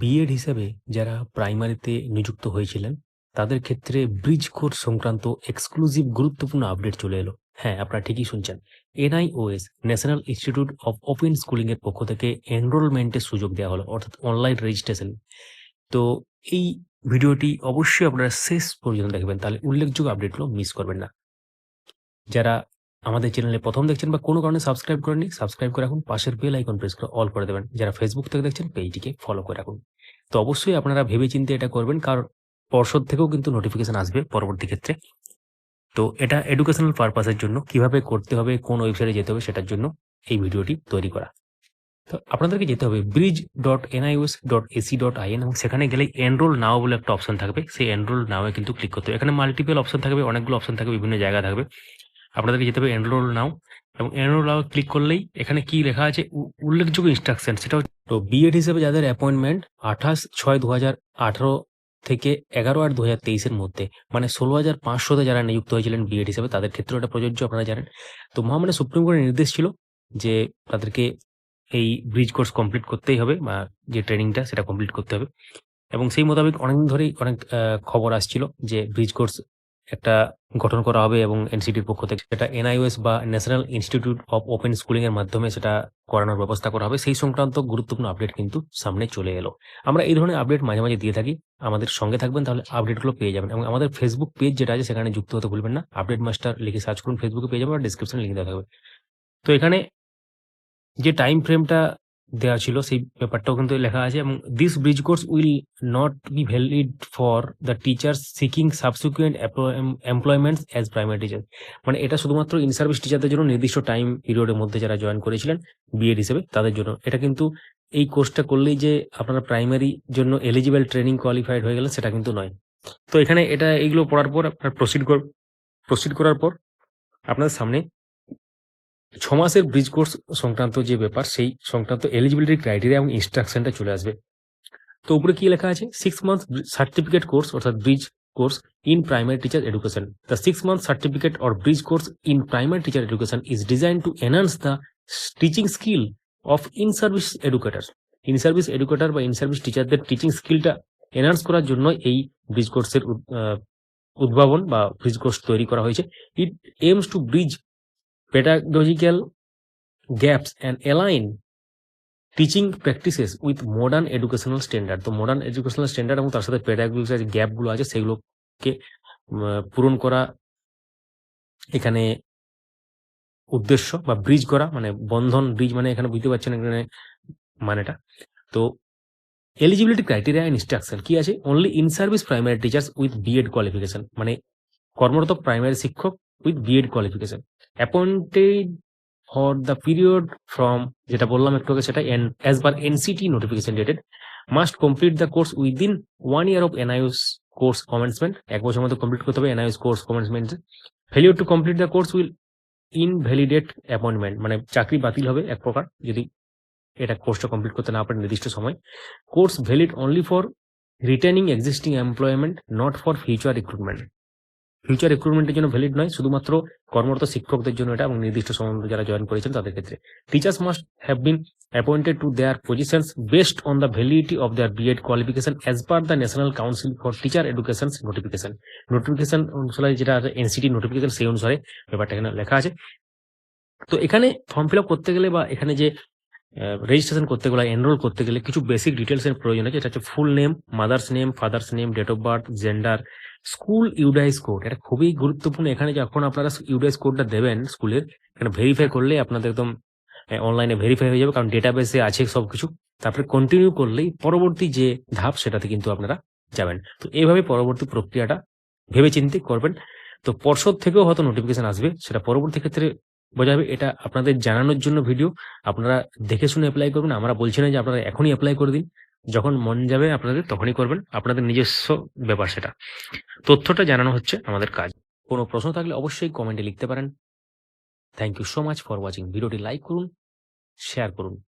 B Ed হিসেবে যারা প্রাইমারিতে নিযুক্ত হয়েছিলেন, তাদের ক্ষেত্রে ব্রিজ কোর্স সংক্রান্ত এক্সক্লুসিভ গুরুত্বপূর্ণ আপডেট চলে এলো। হ্যাঁ, আপনারা ঠিকই শুনছেন। NIOS National Institute of Open Schooling এর পক্ষ থেকে এনরোলমেন্টের সুযোগ দেওয়া হলো অর্থাৎ অনলাইন রেজিস্ট্রেশন। তো এই ভিডিওটি অবশ্যই আপনারা শেষ পর্যন্ত দেখবেন তাহলে উল্লেখযোগ্য আপডেটগুলো মিস করবেন না। যারা আমাদের চ্যানেলে প্রথম দেখছেন বা কোনো কারণে সাবস্ক্রাইব করেননি, সাবস্ক্রাইব করে রাখুন। পাশের বেল আইকন প্রেস করে অল করে দেবেন। যারা ফেসবুক থেকে দেখছেন পেজটিকে ফলো করে রাখুন। তো অবশ্যই আপনারা ভেবে-চিন্তে এটা করবেন কারণ পর্ষদ থেকেও কিন্তু নোটিফিকেশন আসবে পরবর্তী ক্ষেত্রে। তো এটা এডুকেশনাল পারপাসের জন্য কীভাবে করতে হবে, কোন ওয়েবসাইটে যেতে হবে সেটার জন্য এই ভিডিওটি তৈরি করা। তো আপনাদেরকে যেতে হবে bridge dot NIOS dot AC dot IN এবং সেখানে গেলেই এনরোল নাও বলে একটা অপশন থাকবে। সেই এনরোল নাও এ কিন্তু ক্লিক করতে হবে। এখানে মাল্টিপল অপশন থাকবে, অনেকগুলো অপশন থাকবে, বিভিন্ন জায়গা থাকবে। আপনাদেরকে যেতে হবে এনরোল নাও এবং এনরোল নাও ক্লিক করলেই এখানে কি লেখা আছে উল্লেখযোগ্য ইনস্ট্রাকশন সেটা তো বিএড হিসেবে যাদের অ্যাপয়েন্টমেন্ট ২৮/৬/২০১৮ থেকে এগারো আট দু হাজার তেইশের মধ্যে মানে ষোলো হাজার পাঁচশোতে যারা নিযুক্ত হয়েছিলেন বিএড হিসেবে, তাদের ক্ষেত্রেও এটা প্রযোজ্য আপনারা জানেন। তো মহামান্য সুপ্রিম কোর্টের নির্দেশ ছিল যে তাদেরকে এই ব্রিজ কোর্স কমপ্লিট করতেই হবে, বা যে ট্রেনিংটা সেটা কমপ্লিট করতে হবে। এবং সেই মোতাবেক অনেকদিন ধরেই অনেক খবর আসছিল যে ব্রিজ কোর্স একটা গঠন করা হবে এবং এনসিটির পক্ষ থেকে সেটা এনআইওএস বা National Institute of Open Schooling এর মাধ্যমে সেটা করানোর ব্যবস্থা করা হবে। সেই সংক্রান্ত গুরুত্বপূর্ণ আপডেট কিন্তু সামনে চলে এলো। আমরা এই ধরনের আপডেট মাঝে, মাঝে দিয়ে থাকি। আমাদের সঙ্গে থাকবেন তাহলে আপডেটগুলো পেয়ে যাবেন এবং আমাদের ফেসবুক পেজ যেটা আছে সেখানে যুক্ত হতে ভুলবেন না। আপডেট মাস্টার লিখে সার্চ করুন ফেসবুকে পেয়ে যাবেন ডেসক্রিপশনে লিংক দেওয়া থাকবে। তো এখানে যে টাইম ফ্রেমটা দেওয়া ছিল, সেই ব্যাপারটাও কিন্তু লেখা আছে এবং this bridge course will not be valid for the teachers seeking subsequent employm employments as primary teacher. মানে এটা শুধুমাত্র ইন সার্ভিস টিচারদের জন্য নির্দিষ্ট টাইম পিরিয়ডের মধ্যে যারা জয়েন করেছিলেন বিএড হিসেবে তাদের জন্য। এটা কিন্তু এই কোর্সটা করলেই যে আপনারা প্রাইমারি জন্য এলিজিবল ট্রেনিং কোয়ালিফাইড হয়ে গেলেন, সেটা কিন্তু নয়। তো এখানে এটা, এইগুলো পড়ার পর আপনার প্রসিড প্রসিড করার পর আপনাদের সামনে ৬ মাসের ব্রিজ কোর্স সংক্রান্ত যে ব্যাপার, সেই সংক্রান্ত এলিজিবিলিটি ক্রাইটেরিয়া এবং ইনস্ট্রাকশনটা চলে আসবে। তো উপরে কি লেখা আছে সিক্স মান্থ সার্টিফিকেট কোর্স অর্থাৎ bridge course in primary teacher education. The 6 month certificate or bridge course in primary teacher education is designed to enhance the teaching skill of in service educators. In service educator বা in service টিচারদের teaching স্কিলটা enhance করার জন্য এই bridge কোর্সের উদ উদ্ভাবন বা bridge course তৈরি করা হয়েছে। It aims to bridge pedagogical gaps and align teaching practices with modern educational standard তো মডার্ন এডুকেশনাল স্ট্যান্ডার্ড এবং তার সাথে পেডাগজিক্যাল যে গ্যাপগুলো আছে, সেগুলোকে পূরণ করা এখানে উদ্দেশ্য বা ব্রিজ করা মানে বন্ধন ব্রিজ মানে এখানে বুঝতে পারছেন এখানে মানেটা। তো এলিজিবিলিটি ক্রাইটেরিয়া ইনস্ট্রাকশন কি আছে? Only in service primary teachers with B Ed qualification মানে কর্মরত প্রাইমারি শিক্ষক with B Ed qualification. Appointed for the period from যেটা বললাম একটু সেটা and as per NCT notification dated must complete the course within 1 year of NIOS course commencement ১ বছরের মধ্যে complete করতে হবে NIOS course commencement. Failure to complete the course will invalidate appointment মানে চাকরি বাতিল হবে এক প্রকার, যদি এটা কোর্সটা কমপ্লিট করতে না পারে নির্দিষ্ট সময়। Course valid only for retaining existing employment not for future recruitment. Future রিক্রুটমেন্টের জন্য ভ্যালিড নয়, শুধুমাত্র কর্মরত শিক্ষকদের জন্য এটা এবং নির্দিষ্ট মধ্যে যারা জয়েন করেছেন তাদের ক্ষেত্রে। Teachers must have been appointed to their positions based on the validity of their B Ed qualification as per the national council for teacher education notification. Notification অনুসারে যেটা এনসিটি নোটিফিকেশন সেই অনুসারে ব্যাপারটা এখানে লেখা আছে। তো এখানে ফর্ম ফিল করতে গেলে বা এখানে যে রেজিস্ট্রেশন করতে গেলে এনরোল করতে গেলে কিছু বেসিক ডিটেইলস এর প্রয়োজন আছে। এটা হচ্ছে full name, mother's name, father's name, date of birth, gender, school UDISE code এটা খুবই গুরুত্বপূর্ণ। এখানে যখন আপনারা ইউডাইস কোডটা দেবেন স্কুলের এখানে ভেরিফাই করলে আপনাদের একদম অনলাইনে ভেরিফাই হয়ে যাবে কারণ ডেটাবেসে আছে সবকিছু। তারপরে কন্টিনিউ করলেই পরবর্তী যে ধাপ সেটাতে কিন্তু আপনারা যাবেন। তো এভাবে পরবর্তী প্রক্রিয়াটা ভেবেচিন্তে করবেন। তো পর্ষদ থেকেও হয়তো নোটিফিকেশন আসবে সেটা পরবর্তী ক্ষেত্রে বোঝা যাবে। এটা আপনাদের জানানোর জন্য ভিডিও। আপনারা দেখে শুনে অ্যাপ্লাই করবেন। আমরা বলছি না যে আপনারা এখনই অ্যাপ্লাই করে দিন। যখন মন যাবে আপনাদের তখনই করবেন। আপনাদের নিজস্ব ব্যাপার সেটা। তথ্যটা জানানো হচ্ছে আমাদের কাজ। কোনো প্রশ্ন থাকলে অবশ্যই কমেন্টে লিখতে পারেন। Thank you so much for watching ভিডিওটি লাইক করুন, শেয়ার করুন।